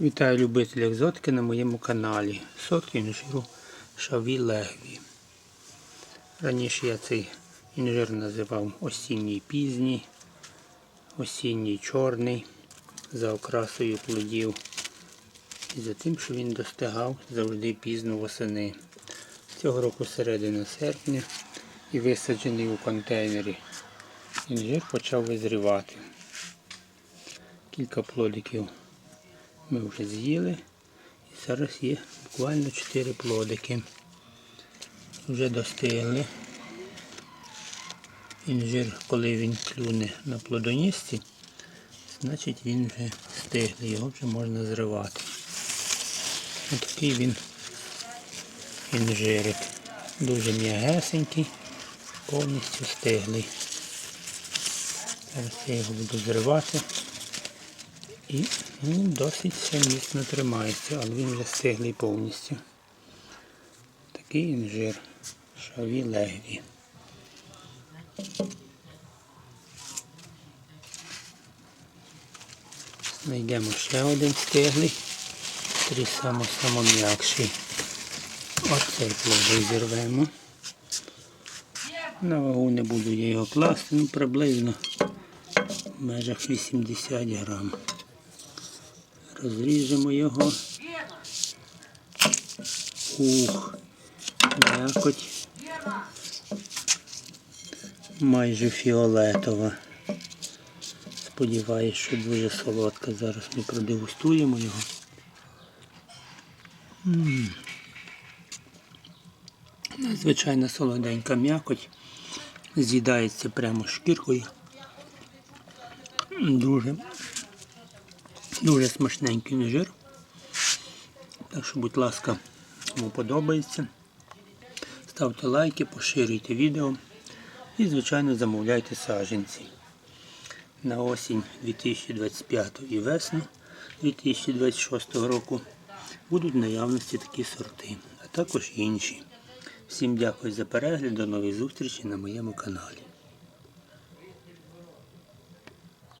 Вітаю любителів екзотики на моєму каналі. Сорт інжиру Шаві Легві. Раніше я цей інжир називав осінній пізній, осінній чорний за окрасою плодів. І за тим, що він достигав завжди пізно восени. Цього року середина серпня і висаджений у контейнері. Інжир почав визрівати. Кілька плодиків ми вже з'їли. І зараз є буквально 4 плодики. Вже достигли. Інжир, коли він клюне на плодонісці, значить він вже стиглий, його вже можна зривати. Ось такий він інжирик. Дуже м'ягесенький, повністю стиглий. Зараз я його буду зривати. І він досить ще міцно тримається, але він вже стиглий повністю. Такий інжир. Шаві легві. Знайдемо ще один стиглий. Три само самом'якший. Оцей плодий зірвемо. На вагу не буду я його класти, ну приблизно в межах 80 грам. Розріжемо його. Ух, м'якоть. Майже фіолетова. Сподіваюсь, що дуже солодка. Зараз ми продегустуємо його. М. Надзвичайно солоденька м'якоть. З'їдається прямо шкіркою. Дуже Дуже смачненький інжир. Так що, будь ласка, кому подобається. Ставте лайки, поширюйте відео і, звичайно, замовляйте саджанці. На осінь 2025 і весну 2026 року будуть в наявності такі сорти, а також інші. Всім дякую за перегляд, до нових зустрічей на моєму каналі.